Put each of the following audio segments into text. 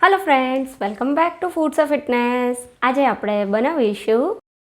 Hello friends welcome back to foods of fitness આજે આપણે બનાવીશું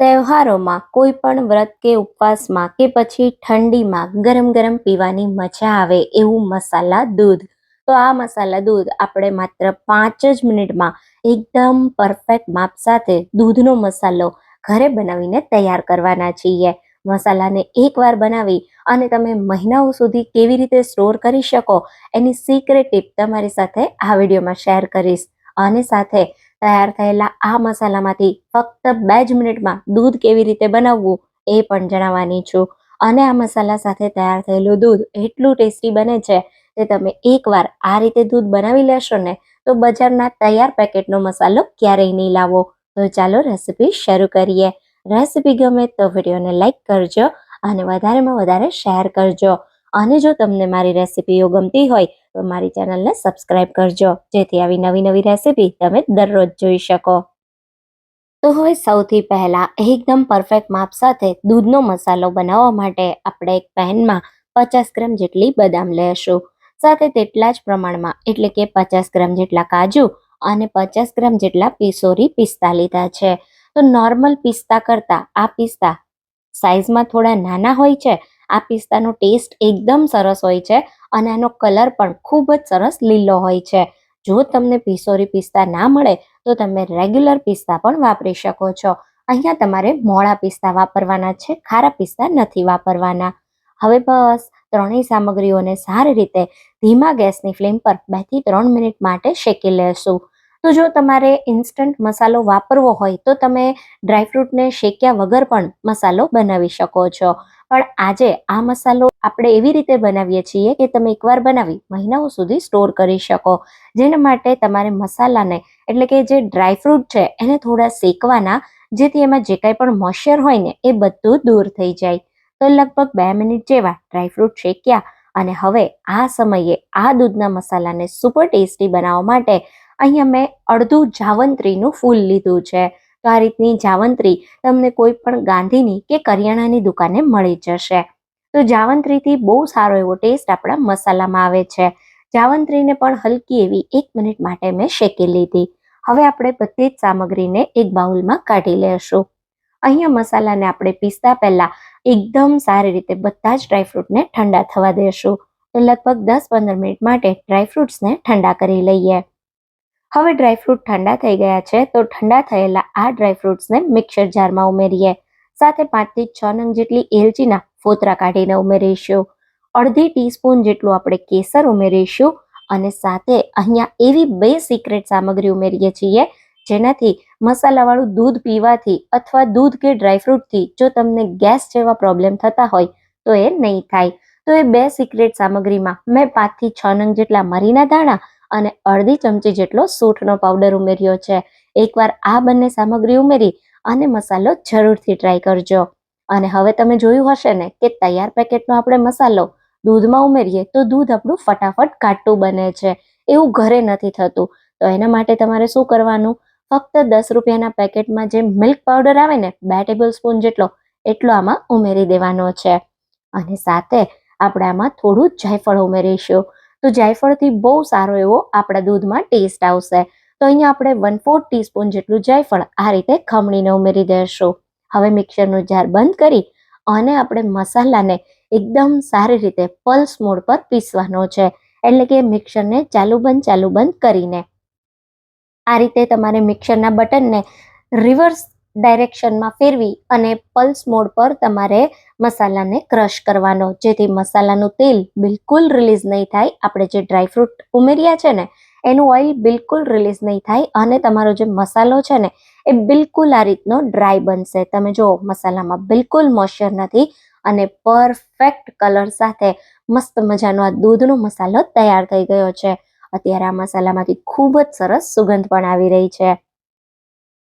તહેવારોમાં કોઈ પણ વ્રત કે ઉપવાસમાં કે પછી ઠંડીમાં ગરમ ગરમ પીવાની મજા આવે એવું મસાલા દૂધ. તો આ મસાલા દૂધ આપણે માત્ર પાંચ જ મિનિટમાં એકદમ પરફેક્ટ માપ સાથે દૂધનો મસાલો ઘરે બનાવીને તૈયાર કરવાના છીએ. મસાલાને એકવાર બનાવી અને તમે મહિનાઓ સુધી કેવી રીતે સ્ટોર કરી શકો એની સિક્રેટ ટીપ તમારી સાથે આ વિડીયોમાં શેર કરીશ. અને સાથે તૈયાર થયેલા આ મસાલામાંથી ફક્ત બે જ મિનિટમાં દૂધ કેવી રીતે બનાવવું એ પણ જણાવવાની છું. અને આ મસાલા સાથે તૈયાર થયેલું દૂધ એટલું ટેસ્ટી બને છે કે તમે એકવાર આ રીતે દૂધ બનાવી લેશો ને તો બજારના તૈયાર પેકેટનો મસાલો ક્યારેય નહીં લાવો. તો ચાલો રેસીપી શરૂ કરીએ. રેસીપી ગમે તો વિડીયોને લાઇક કરજો અને વધારેમાં વધારે શેર કરજો. અને જો તમને મારી રેસીપીઓ ગમતી હોય તો મારી ચેનલને સબસ્ક્રાઇબ કરજો, જેથી આવી નવી નવી રેસીપી તમે દરરોજ જોઈ શકો. તો હવે સૌથી પહેલા એકદમ પરફેક્ટ માપ સાથે દૂધનો મસાલો બનાવવા માટે આપણે એક પેનમાં પચાસ ગ્રામ જેટલી બદામ લેશું. સાથે તેટલા જ પ્રમાણમાં, એટલે કે પચાસ ગ્રામ જેટલા કાજુ અને પચાસ ગ્રામ જેટલા પિસોરી પિસ્તા લીધા છે. તો નોર્મલ પિસ્તા કરતાં, આ પિસ્તા સાઇઝમાં થોડા નાના હોય છે, આ પિસ્તાનો ટેસ્ટ એકદમ સરસ હોય છે અને આનો કલર પણ ખૂબ જ સરસ લીલો હોય છે. જો તમને પિસોરી પિસ્તા ના મળે, તો તમે રેગ્યુલર પિસ્તા પણ વાપરી શકો છો. અહીંયા તમારે મોળા પિસ્તા વાપરવાના છે, ખારા પિસ્તા નથી વાપરવાના. હવે બસ, ત્રણેય સામગ્રીઓને સારી રીતે ધીમા ગેસની ફ્લેમ પર બેથી ત્રણ મિનિટ માટે શેકી લેશું. તો જો તમારે ઇન્સ્ટન્ટ મસાલો વાપરવો હોય તો તમે ડ્રાયફ્રૂટને શેક્યા વગર પણ મસાલો બનાવી શકો છો. પણ આજે આ મસાલો આપણે એવી રીતે બનાવીએ છીએ કે તમે એકવાર બનાવી મહિનાઓ સુધી સ્ટોર કરી શકો. જેના માટે તમારે મસાલાને એટલે કે જે ડ્રાયફ્રૂટ છે એને થોડા શેકવાના, જેથી એમાં જે કાંઈ પણ મોઇશ્ચર હોય ને એ બધું દૂર થઈ જાય. તો લગભગ બે મિનિટ જેવા ડ્રાયફ્રૂટ શેક્યા અને હવે આ સમયે આ દૂધના મસાલાને સુપર ટેસ્ટી બનાવવા માટે અહીંયા મેં અડધું જાવંત્રીનું ફૂલ લીધું છે. તો આ રીતની જાવંત્રી તમને કોઈ પણ ગાંધીની કે કરિયાણાની દુકાને મળી જશે. તો જાવંત્રીથી બહુ સારો એવો ટેસ્ટ આપણા મસાલામાં આવે છે. જાવંત્રીને પણ હલકી એવી એક મિનિટ માટે મેં શેકી લીધી. હવે આપણે બધી જ સામગ્રીને એક બાઉલમાં કાઢી લેશું. અહીંયા મસાલાને આપણે પીસતા પહેલા એકદમ સારી રીતે બધા જ ડ્રાયફ્રૂટને ઠંડા થવા દેશું. લગભગ દસ પંદર મિનિટ માટે ડ્રાયફ્રૂટ્સને ઠંડા કરી લઈએ. હવે ડ્રાયફ્રૂટ ઠંડા થઈ ગયા છે, તો ઠંડા થયેલા આ ડ્રાયફ્રૂટ્સને મિક્સર જારમાં ઉમેરીએ. સાથે પાંચથી છ નંગ જેટલી એલચીના ફોતરા કાઢીને ઉમેરીશું. અડધી ટીસ્પૂન જેટલું આપણે કેસર ઉમેરીશું અને સાથે અહીંયા એવી બે સિક્રેટ સામગ્રી ઉમેરીએ છીએ, જેનાથી મસાલાવાળું દૂધ પીવાથી અથવા દૂધ કે ડ્રાયફ્રૂટથી જો તમને ગેસ જેવા પ્રોબ્લેમ થતા હોય, તો એ નહીં થાય. તો એ બે સિક્રેટ સામગ્રીમાં મેં પાંચથી છ નંગ જેટલા મરીના દાણા અને અડધી ચમચી જેટલો સૂંઠનો પાવડર ઉમેર્યો છે. એકવાર આ બંને સામગ્રી ઉમેરી અને મસાલો જરૂરથી ટ્રાય કરજો. અને હવે તમે જોયું હશે ને કે તૈયાર પેકેટનો આપણે મસાલો દૂધમાં ઉમેરીએ તો દૂધ આપણું ફટાફટ ઘાટું બને છે. એવું ઘરે નથી થતું. તો એના માટે તમારે શું કરવાનું? ફક્ત દસ રૂપિયાના પેકેટમાં જે મિલ્ક પાવડર આવે ને, બે ટેબલ સ્પૂન જેટલો, એટલો આમાં ઉમેરી દેવાનો છે. અને સાથે આપણે આમાં થોડું જાયફળ ઉમેરીશું. તો જાયફળથી બહુ સારો એવો આપણા દૂધમાં ટેસ્ટ આવશે. તો અહીંયા આપણે વન ફોર્થ ટીસ્પૂન જેટલું જાયફળ આ રીતે ખમણીને ઉમેરી દેશું. હવે મિક્સરનું જાર બંધ કરી અને આપણે મસાલાને એકદમ સારી રીતે પલ્સ મોડ પર પીસવાનો છે. એટલે કે મિક્સરને ચાલુ બંધ ચાલુ બંધ કરીને. આ રીતે તમારે મિક્સરના બટનને રિવર્સ ડાયરેક્શનમાં ફેરવી અને પલ્સ મોડ પર તમારે મસાલાને ક્રશ કરવાનો. જેથી મસાલાનું તેલ બિલકુલ રિલીઝ નહીં થાય. આપણે જે ડ્રાયફ્રૂટ ઉમેર્યા છે ને, એનું ઓઇલ બિલકુલ રિલીઝ નહીં થાય અને તમારો જે મસાલો છે ને, એ બિલકુલ આ રીતનો ડ્રાય બનશે. તમે જો મસાલામાં બિલકુલ મોઇશ્ચર નથી અને પરફેક્ટ કલર સાથે મસ્ત મજાનો આ દૂધનો મસાલો તૈયાર થઈ ગયો છે. અત્યારે આ મસાલામાંથી ખૂબ જ સરસ સુગંધ પણ આવી રહી છે.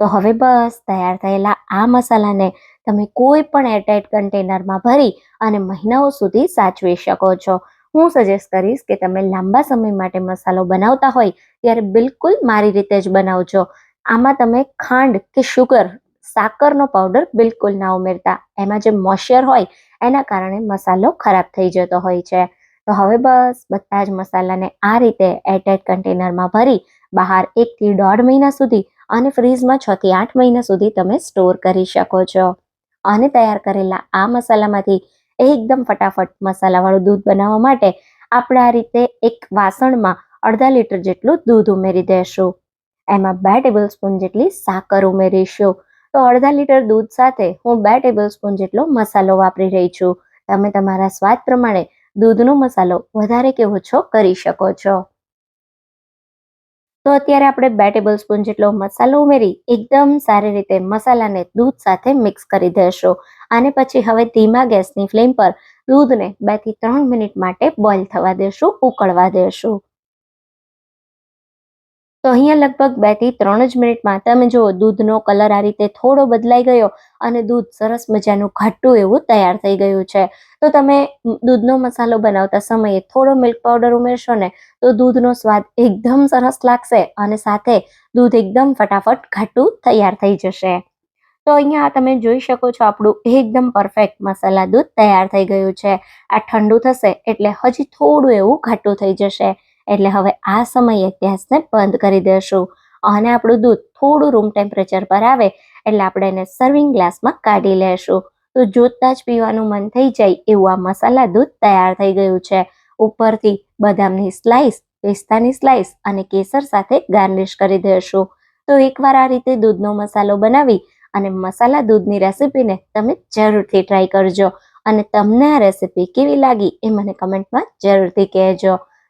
તો હવે બસ તૈયાર થયેલા આ મસાલાને તમે કોઈ પણ એરટાઇટ કન્ટેનરમાં ભરી અને મહિનાઓ સુધી સાચવી શકો છો. હું સજેસ્ટ કરીશ કે તમે લાંબા સમય માટે મસાલો બનાવતા હોય ત્યારે બિલકુલ મારી રીતે જ બનાવજો. આમાં તમે ખાંડ કે શુગર, સાકરનો પાવડર બિલકુલ ના ઉમેરતા. એમાં જે મોઇશ્ચર હોય એના કારણે મસાલો ખરાબ થઈ જતો હોય છે. તો હવે બસ બધા જ મસાલાને આ રીતે એરટાઇટ કન્ટેનરમાં ભરી બહાર એકથી દોઢ મહિના સુધી અને ફ્રીઝમાં છ થી આઠ મહિના સુધી તમે સ્ટોર કરી શકો છો. અને તૈયાર કરેલા આ મસાલામાંથી એકદમ ફટાફટ મસાલાવાળું દૂધ બનાવવા માટે આપણે આ રીતે એક વાસણમાં અડધા લીટર જેટલું દૂધ ઉમેરી દેશું. એમાં બે ટેબલ સ્પૂન જેટલી સાકર ઉમેરીશું. તો અડધા લીટર દૂધ સાથે હું બે ટેબલ સ્પૂન જેટલો મસાલો વાપરી રહી છું. તમે તમારા સ્વાદ પ્રમાણે દૂધનો મસાલો વધારે કે ઓછો કરી શકો છો. તો અત્યારે આપણે બે ટેબલ સ્પૂન જેટલો મસાલો ઉમેરી એકદમ સારી રીતે મસાલાને દૂધ સાથે મિક્સ કરી દેશો. અને પછી હવે ધીમા ગેસની ફ્લેમ પર દૂધને બેથી ત્રણ મિનિટ માટે બોઇલ થવા દેશું, ઉકળવા દેશું. તો અહીંયા લગભગ બેથી ત્રણ જ મિનિટમાં તમે જુઓ, દૂધનો કલર આ રીતે થોડો બદલાઈ ગયો અને દૂધ સરસ મજાનું ઘાટું એવું તૈયાર થઈ ગયું છે. તો તમે દૂધનો મસાલો બનાવતા સમયે થોડો મિલ્ક પાવડર ઉમેરશો ને, તો દૂધનો સ્વાદ એકદમ સરસ લાગશે અને સાથે દૂધ એકદમ ફટાફટ ઘાટું તૈયાર થઈ જશે. તો અહીંયા તમે જોઈ શકો છો આપણું એકદમ પરફેક્ટ મસાલા દૂધ તૈયાર થઈ ગયું છે. આ ઠંડુ થશે એટલે હજી થોડું એવું ઘાટું થઈ જશે. એટલે હવે આ સમયે ગેસને બંધ કરી દેશું. અને આપણું દૂધ થોડું રૂમ ટેમ્પરેચર પર આવે એટલે આપણે એને સર્વિંગ ગ્લાસમાં કાઢી લેશું. તો જોતાં જ પીવાનું મન થઈ જાય એવું આ મસાલા દૂધ તૈયાર થઈ ગયું છે. ઉપરથી બદામની સ્લાઈસ પિસ્તાની સ્લાઈસ અને કેસર સાથે ગાર્નિશ કરી દઈશું તો એકવાર આ રીતે દૂધનો મસાલો બનાવી અને મસાલા દૂધની રેસીપીને તમે જરૂરથી ટ્રાય કરજો. અને તમને આ રેસીપી કેવી લાગી એ મને કમેન્ટમાં જરૂરથી કહેજો.